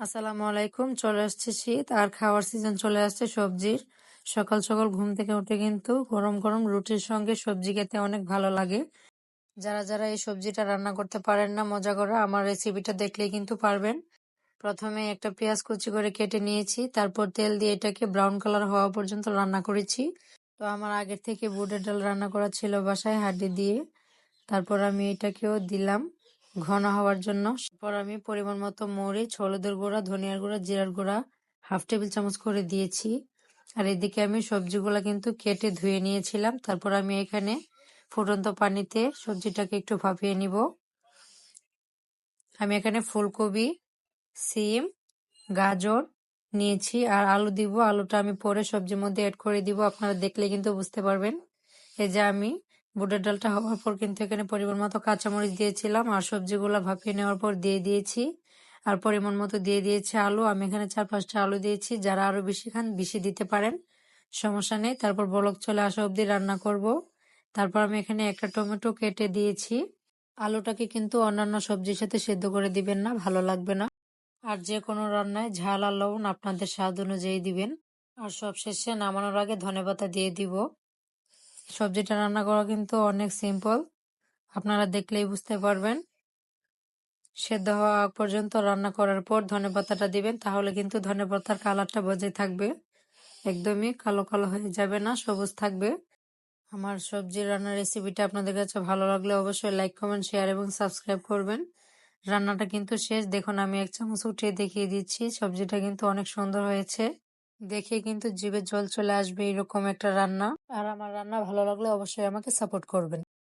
আসসালামু আলাইকুম, চলে আসছে শীত আর খাওয়ার সিজন চলে আসছে সবজির। সকাল সকাল ঘুম থেকে উঠে কিন্তু গরম গরম রুটির সঙ্গে সবজি খেতে অনেক ভালো লাগে। যারা যারা এই সবজিটা রান্না করতে পারেন না, মজা করে আমার রেসিপিটা দেখলেই কিন্তু পারবেন। প্রথমে একটা পেঁয়াজ কুচি করে কেটে নিয়েছি, তারপর তেল দিয়ে এটাকে ব্রাউন কালার হওয়া পর্যন্ত রান্না করেছি। তো আমার আগের থেকে বুটের ডাল রান্না করা ছিল বাসায় হাড্ডি দিয়ে। তারপর আমি এটাকেও দিলাম। ঘন হওয়ার জন্য। তারপর আমি পরিমাণ মতো মরিচ হলুদের গুঁড়া, ধনিয়ার গুঁড়া, জিরার গুঁড়া, হাফ টেবিল চামচ করে দিয়েছি। আর এদিকে আমি সবজিগুলো কিন্তু কেটে ধুয়ে নিয়েছিলাম। তারপর আমি এখানে ফুটন্ত পানিতে সবজিটাকে একটু ভাপিয়ে নিব। আমি এখানে ফুলকপি, সিম, গাজর নিয়েছি। আর আলু দিব। আলুটা আমি পরে সবজির মধ্যে অ্যাড করে দিব। আপনারা দেখলে কিন্তু বুঝতে পারবেন। এই যে আমি বুটের ডালটা হওয়ার পর কিন্তু এখানে পরিমাণ মতো কাঁচামরিচ দিয়েছিলাম আর সবজিগুলো ভাপিয়ে নেওয়ার পর দিয়ে দিয়েছি। আর পরিমাণ মতো দিয়ে দিয়েছি আলু। আমি এখানে চার পাঁচটা আলু দিয়েছি। যারা আরও বেশি খান, বেশি দিতে পারেন। সমস্যা নেই। তারপর বলক চলে আসা অবধি রান্না করব। তারপর আমি এখানে একটা টমেটো কেটে দিয়েছি। আলুটাকে কিন্তু অন্যান্য সবজির সাথে সেদ্ধ করে দিবেন না, ভালো লাগবে না। আর যে কোনো রান্নায় ঝাল আর লবণ আপনাদের স্বাদ অনুযায়ী দিবেন। আর সব শেষে নামানোর আগে ধনেপাতা দিয়ে দিব। সবজিটা রান্না করা কিন্তু অনেক সিম্পল আপনারা দেখলেই বুঝতে পারবেন। সেদ্ধ হওয়া পর্যন্ত রান্না করার পর ধনে পাতাটা দিবেন, তাহলে কিন্তু ধনে পাতার কালারটা বজায় থাকবে। একদমই কালো কালো হয়ে যাবে না, সবুজ থাকবে। আমার সবজি রান্নার রেসিপিটা আপনাদের কাছে ভালো লাগলে অবশ্যই লাইক কমেন্ট শেয়ার এবং সাবস্ক্রাইব করবেন। রান্নাটা কিন্তু শেষ। দেখুন, আমি এক চামচ উঠিয়ে দেখিয়ে দিচ্ছি। সবজিটা কিন্তু অনেক সুন্দর হয়েছে। দেখে কিন্তু জিভে জল চলে আসবে, এরকম একটা রান্না। আর আমার রান্না ভালো লাগলে অবশ্যই আমাকে সাপোর্ট করবেন।